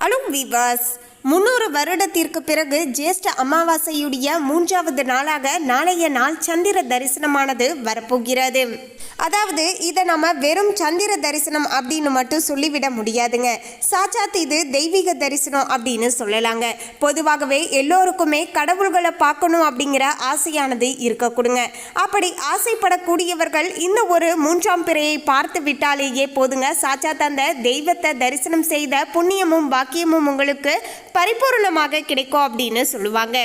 Hello us, முன்னூறு வருடத்திற்கு பிறகு ஜேஷ்ட அமாவாசையுடைய மூன்றாவது நாளாக நாளைய நாள் சந்திர தரிசனமானது வரப்போகிறது. அதாவது இதை நம்ம வெறும் சந்திர தரிசனம் அப்படின்னு மட்டும் சொல்லிவிட முடியாதுங்க. சாட்சாத் இது தெய்வீக தரிசனம் அப்படின்னு சொல்லலாங்க. பொதுவாகவே எல்லோருக்குமே கடவுள்களை பார்க்கணும் அப்படிங்கிற ஆசையானது இருக்கக்கூடுங்க அப்படி ஆசைப்படக்கூடியவர்கள் இந்த ஒரு மூன்றாம் பிறையை பார்த்து விட்டாலேயே போதுங்க. சாட்சாத் அந்த தெய்வத்தை தரிசனம் செய்த புண்ணியமும் பாக்கியமும் உங்களுக்கு பரிபூர்ணமாக கிடைக்கும் அப்படின்னு சொல்லுவாங்க.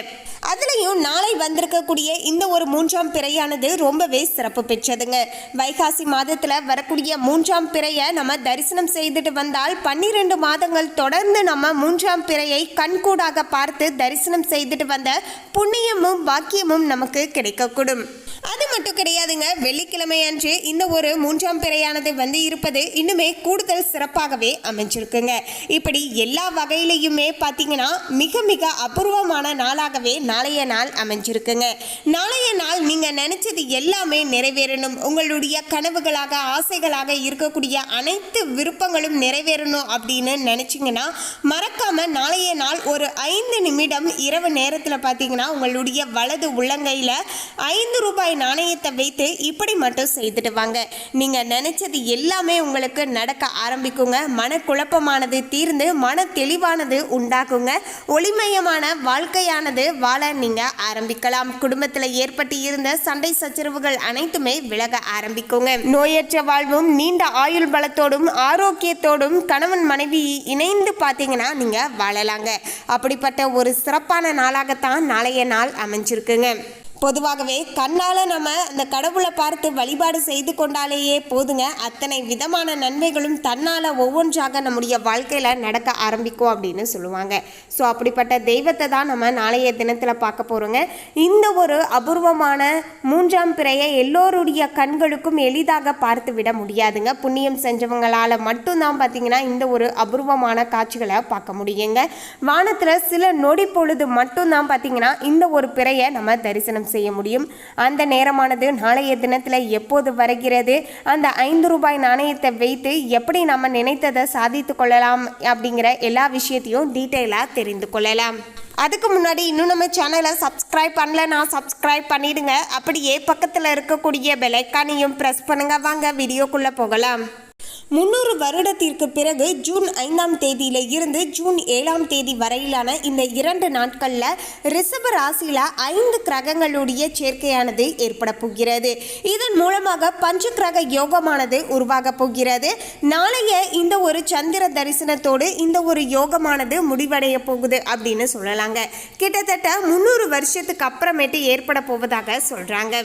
அதுலேயும் நாளை வந்திருக்கக்கூடிய இந்த ஒரு மூன்றாம் பிறையானது ரொம்பவே சிறப்பு பெற்றதுங்க. வைகாசி மாதத்தில் வரக்கூடிய மூன்றாம் பிறையை நம்ம தரிசனம் செய்துட்டு வந்தால் பன்னிரெண்டு மாதங்கள் தொடர்ந்து நம்ம மூன்றாம் பிறையை கண்கூடாக பார்த்து தரிசனம் செய்துட்டு வந்த புண்ணியமும் பாக்கியமும் நமக்கு கிடைக்கக்கூடும். அது மட்டும் கிடையாதுங்க வெள்ளிக்கிழமை அன்று இந்த ஒரு மூன்றாம் பிறையானது வந்து இருப்பது இன்னுமே கூடுதல் சிறப்பாகவே அமைஞ்சிருக்குங்க. இப்படி எல்லா வகையிலையுமே பார்த்தீங்கன்னா மிக மிக அபூர்வமான நாளாகவே நாளைய நாள் அமைஞ்சிருக்குங்க. நாளைய நாள் நீங்கள் நினச்சது எல்லாமே நிறைவேறணும். உங்களுடைய கனவுகளாக ஆசைகளாக இருக்கக்கூடிய அனைத்து விருப்பங்களும் நிறைவேறணும் அப்படின்னு நினச்சிங்கன்னா மறக்காமல் நாளைய நாள் ஒரு ஐந்து நிமிடம் இரவு நேரத்தில் பார்த்தீங்கன்னா உங்களுடைய வலது உள்ளங்கையில் ஐந்து ரூபாய் நாணயத்தை வைத்து இப்படி மட்டும் செய்துட்டு வாங்க. நீங்கள் நினச்சது எல்லாமே உங்களுக்கு நடக்க ஆரம்பிக்குங்க. மனக்குழப்பமானது தீர்ந்து மன தெளிவானது உண்டாக்குங்க ஒளிமயமான வாழ்க்கையானது வாழ நீங்கள் ஆரம்பிக்கலாம். குடும்பத்தில் ஏற்பட்டு இருந்த சண்டை சச்சரவுகள் அனைத்துமே விலக ஆரம்பிக்குங்க. நோயற்ற வாழ்வும் நீண்ட ஆயுள் பலத்தோடும் ஆரோக்கியத்தோடும் கணவன் மனைவி இணைந்து பார்த்தீங்கன்னா நீங்கள் வாழலாங்க. அப்படிப்பட்ட ஒரு சிறப்பான நாளாகத்தான் நாளைய நாள் அமைஞ்சிருக்குங்க. பொதுவாகவே கண்ணால் நம்ம அந்த கடவுளை பார்த்து வழிபாடு செய்து கொண்டாலேயே போதுங்க. அத்தனை விதமான நன்மைகளும் தன்னால் ஒவ்வொன்றாக நம்முடைய வாழ்க்கையில் நடக்க ஆரம்பிக்கும் அப்படின்னு சொல்லுவாங்க. ஸோ அப்படிப்பட்ட தெய்வத்தை தான் நம்ம நாளைய தினத்தில் பார்க்க போகிறோங்க இந்த ஒரு அபூர்வமான மூன்றாம் பிறையை எல்லோருடைய கண்களுக்கும் எளிதாக பார்த்து விட முடியாதுங்க. புண்ணியம் செஞ்சவங்களால் மட்டும்தான் பார்த்தீங்கன்னா இந்த ஒரு அபூர்வமான காட்சிகளை பார்க்க முடியுங்க. வானத்தில் சில நொடி பொழுது மட்டும்தான் பார்த்தீங்கன்னா இந்த ஒரு பிறையை நம்ம தரிசனம் செய்ய முடியும். அந்த நேரமானது நாளைய தினத்தில் எப்போது வருகிறது? அந்த ஐந்து ரூபாய் நாணயத்தை வைத்து எப்படி நம்ம நினைத்ததை சாதித்து கொள்ளலாம் அப்படிங்கிற எல்லா விஷயத்தையும் டீட்டெயிலாக தெரிந்து கொள்ளலாம். அதுக்கு முன்னாடி இன்னும் நம்ம சேனலை சப்ஸ்கிரைப் நான் சப்ஸ்கிரைப் பண்ணிடுங்க. அப்படியே பக்கத்தில் இருக்கக்கூடிய பெலைக்கானையும் ப்ரெஸ் பண்ணுங்க. வாங்க வீடியோக்குள்ளே போகலாம். முன்னூறு வருடத்திற்கு பிறகு ஜூன் ஐந்தாம் தேதியில இருந்து ஜூன் ஏழாம் தேதி வரையிலான இந்த இரண்டு நாட்களில் ரிஷப ராசியில் ஐந்து கிரகங்களுடைய சேர்க்கையானது ஏற்பட போகிறது. இதன் மூலமாக பஞ்ச கிரக யோகமானது உருவாக போகிறது. நாளைய இந்த ஒரு சந்திர தரிசனத்தோடு இந்த ஒரு யோகமானது முடிவடைய போகுது அப்படின்னு சொல்லலாங்க. கிட்டத்தட்ட முந்நூறு வருஷத்துக்கு அப்புறமேட்டு ஏற்பட போவதாக சொல்றாங்க.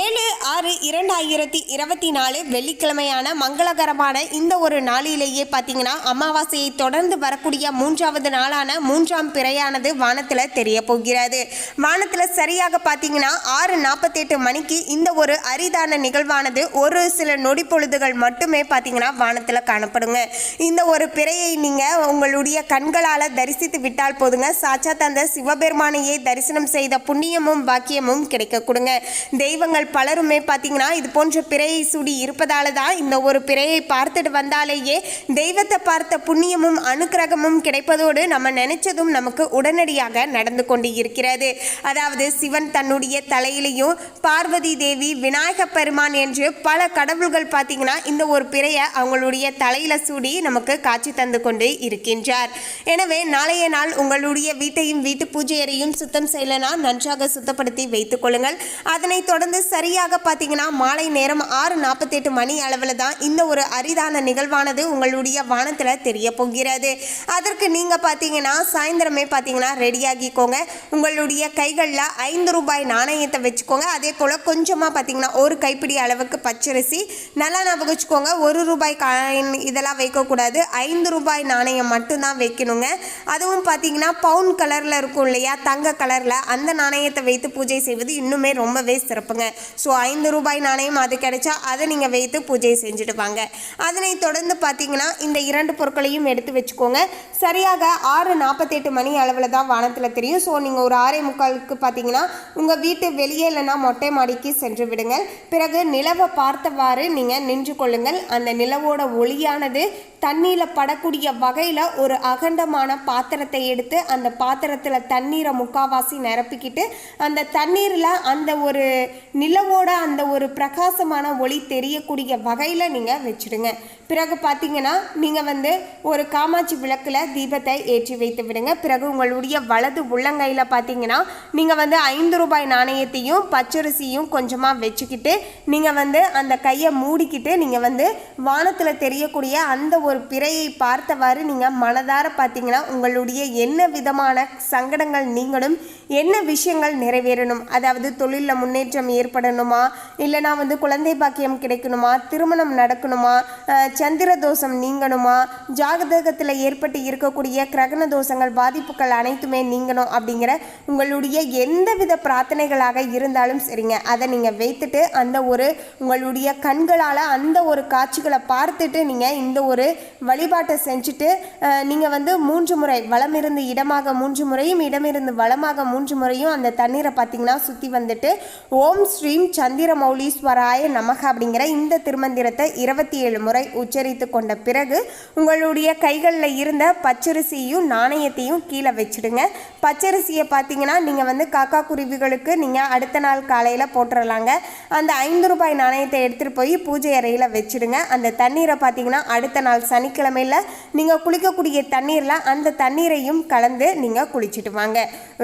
ஏழு ஆறு இரண்டாயிரத்தி இருபத்தி நாலு வெள்ளிக்கிழமையான மங்களகரமான இந்த ஒரு நாளிலேயே பார்த்தீங்கன்னா அமாவாசையை தொடர்ந்து வரக்கூடிய மூன்றாவது நாளான மூன்றாம் பிறையானது வானத்தில் தெரிய போகிறது வானத்தில் சரியாக பார்த்தீங்கன்னா ஆறு நாற்பத்தெட்டு மணிக்கு இந்த ஒரு அரிதான நிகழ்வானது ஒரு சில நொடி பொழுதுகள் மட்டுமே பார்த்தீங்கன்னா வானத்தில் காணப்படுங்க. இந்த ஒரு பிறையை நீங்கள் உங்களுடைய கண்களால் தரிசித்து விட்டால் போதுங்க. சாட்சாத் அந்த சிவபெருமானையே தரிசனம் செய்த புண்ணியமும் பாக்கியமும் கிடைக்க கொடுங்க தெய்வங்கள் பலருமே பார்த்தீங்கன்னா இது போன்ற பிறையை சூடி இருப்பதால தான் இந்த ஒரு பிறையை பார்த்துட்டு வந்தாலேயே தெய்வத்தை பார்த்த புண்ணியமும் அனுக்கிரகமும் கிடைப்பதோடு நம்ம நினைச்சதும் நமக்கு உடனடியாக நடந்து கொண்டு இருக்கிறது அதாவது சிவன் தன்னுடைய தலையிலையும் பார்வதி தேவி விநாயக பெருமான் என்று பல கடவுள்கள் பார்த்தீங்கன்னா இந்த ஒரு பிறையை அவங்களுடைய தலையில சூடி நமக்கு காட்சி தந்து கொண்டு இருக்கின்றார். எனவே நாளைய நாள் உங்களுடைய வீட்டையும் வீட்டு பூஜையறையும் சுத்தம் செய்யலனா நன்றாக சுத்தப்படுத்தி வைத்துக் கொள்ளுங்கள். அதனைத் தொடர்ந்து சரியாக பார்த்தீங்கன்னா மாலை நேரம் ஆறு நாற்பத்தெட்டு மணி அளவில் தான் இந்த ஒரு அரிதான நிகழ்வானது உங்களுடைய வானத்தில் தெரிய போகிறது அதற்கு நீங்கள் பார்த்தீங்கன்னா சாயந்தரமே பார்த்தீங்கன்னா ரெடியாகிக்கோங்க உங்களுடைய கைகளில் ஐந்து ரூபாய் நாணயத்தை வச்சுக்கோங்க. அதே போல் கொஞ்சமாக பார்த்தீங்கன்னா ஒரு கைப்பிடி அளவுக்கு பச்சரிசி. நல்லா ஞாபகம் வச்சுக்கோங்க. ஒரு ரூபாய் காயின் இதெல்லாம் வைக்கக்கூடாது. ஐந்து ரூபாய் நாணயம் மட்டும்தான் வைக்கணுங்க. அதுவும் பார்த்தீங்கன்னா பவுன் கலரில் இருக்கும் இல்லையா? தங்க கலரில் அந்த நாணயத்தை வைத்து பூஜை செய்வது இன்னுமே ரொம்பவே சிறப்புங்க. ஸோ ஐந்து ரூபாய் நாணயம் அது கிடைச்சா அதை நீங்கள் வைத்து பூஜை செஞ்சுட்டு வாங்க. அதனை தொடர்ந்து பார்த்தீங்கன்னா இந்த இரண்டு பொருட்களையும் எடுத்து வச்சுக்கோங்க. சரியாக ஆறு நாற்பத்தெட்டு மணி அளவில் தான் வானத்தில் தெரியும். ஸோ நீங்கள் ஒரு ஆறே முக்காலுக்கு பார்த்தீங்கன்னா உங்கள் வீட்டு வெளியே இல்லைன்னா மொட்டை மாடிக்கு சென்று விடுங்கள். பிறகு நிலவை பார்த்தவாறு நீங்கள் நின்று கொள்ளுங்கள். அந்த நிலவோட ஒளியானது தண்ணியில் படக்கூடிய வகையில் ஒரு அகண்டமான பாத்திரத்தை எடுத்து அந்த பாத்திரத்தில் தண்ணீரை முக்காவாசி நிரப்பிக்கிட்டு அந்த தண்ணீரில் அந்த ஒரு நிலவோட அந்த ஒரு பிரகாசமான ஒளி தெரியக்கூடிய வகையில் நீங்கள் வச்சுடுங்க. ね。பிறகு பார்த்தீங்கன்னா நீங்கள் வந்து ஒரு காமாட்சி விளக்கில் தீபத்தை ஏற்றி வைத்து விடுங்க. பிறகு உங்களுடைய வலது உள்ளங்கையில் பார்த்தீங்கன்னா நீங்கள் வந்து ஐந்து ரூபாய் நாணயத்தையும் பச்சரிசியும் கொஞ்சமாக வச்சுக்கிட்டு நீங்கள் வந்து அந்த கையை மூடிக்கிட்டு நீங்கள் வந்து வானத்தில் தெரியக்கூடிய அந்த ஒரு பிறையை பார்த்தவாறு நீங்கள் மனதார பார்த்தீங்கன்னா உங்களுடைய என்ன விதமான சங்கடங்கள் நீங்களும் என்ன விஷயங்கள் நிறைவேறணும்? அதாவது தொழிலில் முன்னேற்றம் ஏற்படணுமா? இல்லைனா வந்து குழந்தை பாக்கியம் கிடைக்கணுமா? திருமணம் நடக்கணுமா? சந்திர தோஷம் நீங்கணுமா? ஜாகதகத்தில் ஏற்பட்டு இருக்கக்கூடிய கிரகண தோஷங்கள் பாதிப்புகள் அனைத்துமே நீங்கணும் அப்படிங்கிற உங்களுடைய எந்தவித பிரார்த்தனைகளாக இருந்தாலும் சரிங்க. அதை நீங்கள் வைத்துட்டு அந்த ஒரு உங்களுடைய கண்களால் அந்த ஒரு காட்சிகளை பார்த்துட்டு நீங்கள் இந்த ஒரு வழிபாட்டை செஞ்சுட்டு நீங்கள் வந்து மூன்று முறை வளமிருந்து இடமாக மூன்று முறையும் இடமிருந்து வளமாக மூன்று முறையும் அந்த தண்ணீரை பார்த்தீங்கன்னா சுற்றி வந்துட்டு ஓம் ஸ்ரீம் சந்திர மௌலீஸ்வராய நமக அப்படிங்கிற இந்த திருமந்திரத்தை இருபத்தி ஏழு முறை உச்சரித்து கொண்ட பிறகு உங்களுடைய கைகளில் இருந்த பச்சரிசியும் நாணயத்தையும் கீழே வச்சிடுங்க. பச்சரிசியை பார்த்தீங்கன்னா நீங்கள் வந்து காக்கா குருவிகளுக்கு நீங்கள் அடுத்த நாள் காலையில் போட்டுடலாங்க அந்த ஐந்து ரூபாய் நாணயத்தை எடுத்துகிட்டு போய் பூஜை அறையில் வச்சிடுங்க. அந்த தண்ணீரை பார்த்தீங்கன்னா அடுத்த நாள் சனிக்கிழமையில் நீங்கள் குளிக்கக்கூடிய தண்ணீரில் அந்த தண்ணீரையும் கலந்து நீங்கள் குளிச்சுட்டு வாங்க.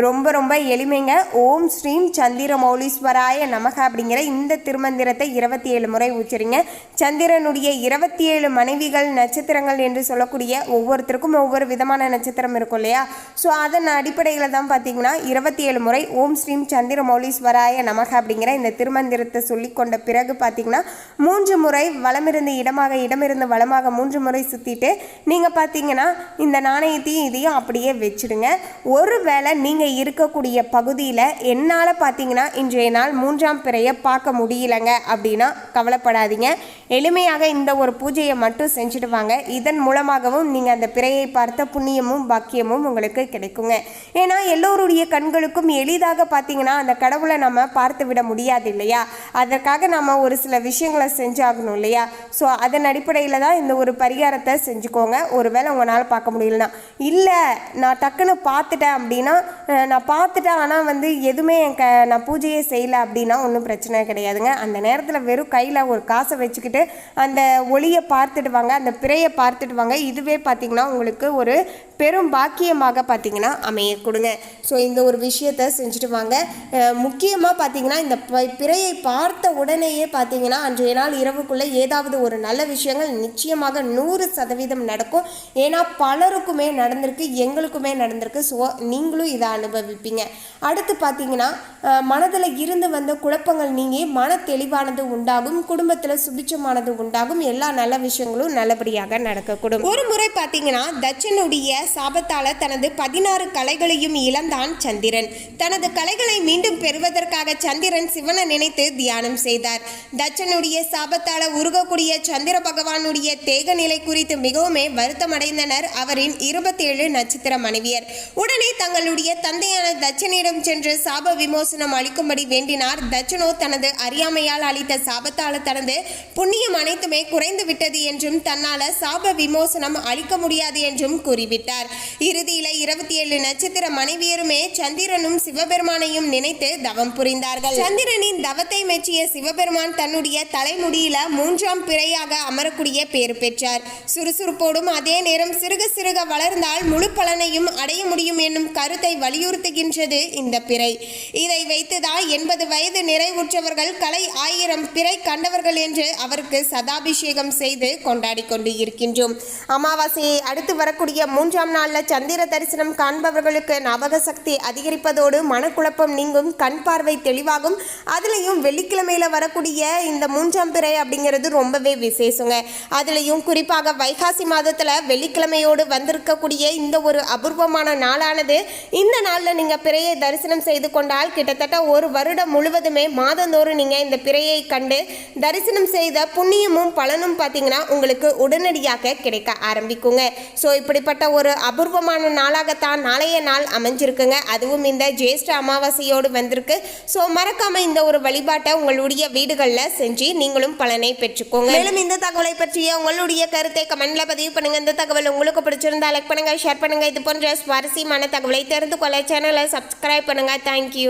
ரொம்ப ரொம்ப எளிமைங்க. ஓம் ஸ்ரீம் சந்திர மௌலீஸ்வராய நமக அப்படிங்கிற இந்த திருமந்திரத்தை இருபத்தி ஏழு முறை உச்சரிங்க. சந்திரனுடைய இருபத்தி ஏழு மனைவிகள் நட்சத்திரங்கள் என்று சொல்லக்கூடிய ஒவ்வொருத்தருக்கும் ஒவ்வொரு விதமான நட்சத்திரம் இருக்கும் இல்லையா? ஸோ அதன் அடிப்படையில் தான் பார்த்தீங்கன்னா இருபத்தி ஏழு முறை ஓம் ஸ்ரீம் சந்திரமௌலீஸ்வராய நமக அப்படிங்கிற இந்த திருமந்திரத்தை சொல்லி கொண்ட பிறகு பார்த்தீங்கன்னா மூன்று முறை வளமிருந்து இடமாக இடமிருந்து வளமாக மூன்று முறை சுற்றிட்டு நீங்கள் பார்த்தீங்கன்னா இந்த நாணயத்தையும் இதையும் அப்படியே வச்சிடுங்க. ஒருவேளை நீங்கள் இருக்கக்கூடிய பகுதியில் என்னால் பார்த்தீங்கன்னா இன்றைய நாள் மூன்றாம் பிறையை பார்க்க முடியலங்க அப்படின்னா கவலைப்படாதீங்க. எளிமையாக இந்த ஒரு பூஜை பூஜையை மட்டும் செஞ்சுட்டு வாங்க. இதன் மூலமாகவும் நீங்கள் அந்த பிறையை பார்த்த புண்ணியமும் பாக்கியமும் உங்களுக்கு கிடைக்குங்க. ஏன்னா எல்லோருடைய கண்களுக்கும் எளிதாக பார்த்தீங்கன்னா அந்த கடவுளை நம்ம பார்த்து விட முடியாது இல்லையா? அதற்காக நம்ம ஒரு சில விஷயங்களை செஞ்சாகணும் இல்லையா? ஸோ அதன் அடிப்படையில் தான் இந்த ஒரு பரிகாரத்தை செஞ்சுக்கோங்க. ஒருவேளை உங்களால் பார்க்க முடியலனா. இல்லை நான் டக்குன்னு பார்த்துட்டேன் அப்படின்னா நான் பார்த்துட்டேன். ஆனால் வந்து எதுவுமே என் க நான் பூஜையே செய்யலை அப்படின்னா ஒன்றும் பிரச்சனை கிடையாதுங்க. அந்த நேரத்தில் வெறும் கையில் ஒரு காசை வச்சுக்கிட்டு அந்த ஒளியை பார்த்துடுவாங்க அந்த பிறையை பார்த்துடுவாங்க. இதுவே பார்த்தீங்கன்னா உங்களுக்கு ஒரு பெரும் பாக்கியமாக பார்த்தீங்கன்னா அமைய கொடுங்க. ஸோ இந்த ஒரு விஷயத்தை செஞ்சுட்டு வாங்க. முக்கியமாக பார்த்தீங்கன்னா இந்த பிறையை பார்த்த உடனேயே பார்த்தீங்கன்னா அன்றைய நாள் இரவுக்குள்ளே ஏதாவது ஒரு நல்ல விஷயங்கள் நிச்சயமாக நூறு சதவீதம் நடக்கும். ஏன்னா பலருக்குமே நடந்திருக்கு எங்களுக்குமே நடந்திருக்கு. ஸோ நீங்களும் இதை அனுபவிப்பீங்க. அடுத்து பார்த்தீங்கன்னா மனதில் இருந்து வந்த குழப்பங்கள் நீங்கி மன தெளிவானது உண்டாகும் குடும்பத்தில் சுபிச்சமானது உண்டாகும் எல்லா நல்ல விஷயங்களும் நல்லபடியாக நடக்கக்கூடும். ஒரு முறை பார்த்தீங்கன்னா தச்சனுடைய சாபத்தால தனது பதினாறு கலைகளையும் இழந்தான் சந்திரன். தனது கலைகளை மீண்டும் பெறுவதற்காக சந்திரன் சிவனை நினைத்து தியானம் செய்தார். தட்சனுடைய சாபத்தால உருகக்கூடிய சந்திர பகவானுடைய தேக நிலை குறித்து மிகவுமே வருத்தமடைந்தனர் அவரின் இருபத்தேழு நட்சத்திர மனைவியர். உடனே தங்களுடைய தந்தையான தட்சனிடம் சென்று சாப விமோசனம் அளிக்கும்படி வேண்டினார். தட்சனோ தனது அறியாமையால் அளித்த சாபத்தால தனது புண்ணியம் அனைத்துமே குறைந்து விட்டது என்றும் தன்னால சாப விமோசனம் அளிக்க முடியாது என்றும் கூறிவிட்டார். கொண்டார் இறுதியில இருபத்தி ஏழு நட்சத்திர மனைவியருமே சந்திரனும் சிவபெருமானையும் நினைத்து தவம் புரிந்தார்கள். சந்திரனின் தவத்தை மெச்சிய சிவபெருமான் தன்னுடைய தலைமுடியில மூன்றாம் பிறையாக அமரக்கூடிய பேர் பெற்றார். சுறுசுறுப்போடும் அதே நேரம் சிறுக சிறுக வளர்ந்தால் முழு பலனையும் அடைய முடியும் என்னும் கருத்தை வலியுறுத்துகின்றது இந்த பிறை. இதை வைத்துதான் எண்பது வயது நிறைவுற்றவர்கள் கலை ஆயிரம் பிறை கண்டவர்கள் என்று அவருக்கு சதாபிஷேகம் செய்து கொண்டாடி கொண்டு இருக்கின்றோம் அமாவாசையை அடுத்து வரக்கூடிய மூன்றாம் நாளில் சந்திர தரிசனம் காண்பவர்களுக்கு ஞாபக சக்தி அதிகரிப்பதோடு மனக்குழப்பம் நீங்கும் கண் பார்வை தெளிவாகும். அதுலேயும் வெள்ளிக்கிழமையில் வரக்கூடிய இந்த மூன்றாம்பிறை அப்படிங்கிறது ரொம்பவே விசேஷங்க. அதுலேயும் குறிப்பாக வைகாசி மாதத்தில் வெள்ளிக்கிழமையோடு வந்திருக்கக்கூடிய இந்த ஒரு அபூர்வமான நாளானது இந்த நாளில் நீங்கள் பிறையை தரிசனம் செய்து கொண்டால் கிட்டத்தட்ட ஒரு வருடம் முழுவதுமே மாதந்தோறும் நீங்கள் இந்த பிறையை கண்டு தரிசனம் செய்த புண்ணியமும் பலனும் பார்த்தீங்கன்னா உங்களுக்கு உடனடியாக கிடைக்க ஆரம்பிக்குங்க. ஸோ இப்படிப்பட்ட ஒரு அபூர்வமான நாளாகத்தான் நாளைய நாள் அமைஞ்சிருக்குங்க. அதுவும் இந்த ஜேஷ்ட அமாவாசையோடு வந்திருக்கு. ஸோ மறக்காம இந்த ஒரு வழிபாட்டை உங்களுடைய வீடுகளில் செஞ்சு நீங்களும் பலனை பெற்றுக்கோங்க. மேலும் இந்த தகவலை பற்றிய உங்களுடைய கருத்தை கமெண்ட்ல பதிவு பண்ணுங்க. இந்த தகவல் உங்களுக்கு பிடிச்சிருந்தா லைக் பண்ணுங்க ஷேர் பண்ணுங்க. இது போன்ற சுவாரஸ்யமான தகவலை தெரிந்து கொள்ள சேனலை சப்ஸ்கிரைப் பண்ணுங்க. தேங்க்யூ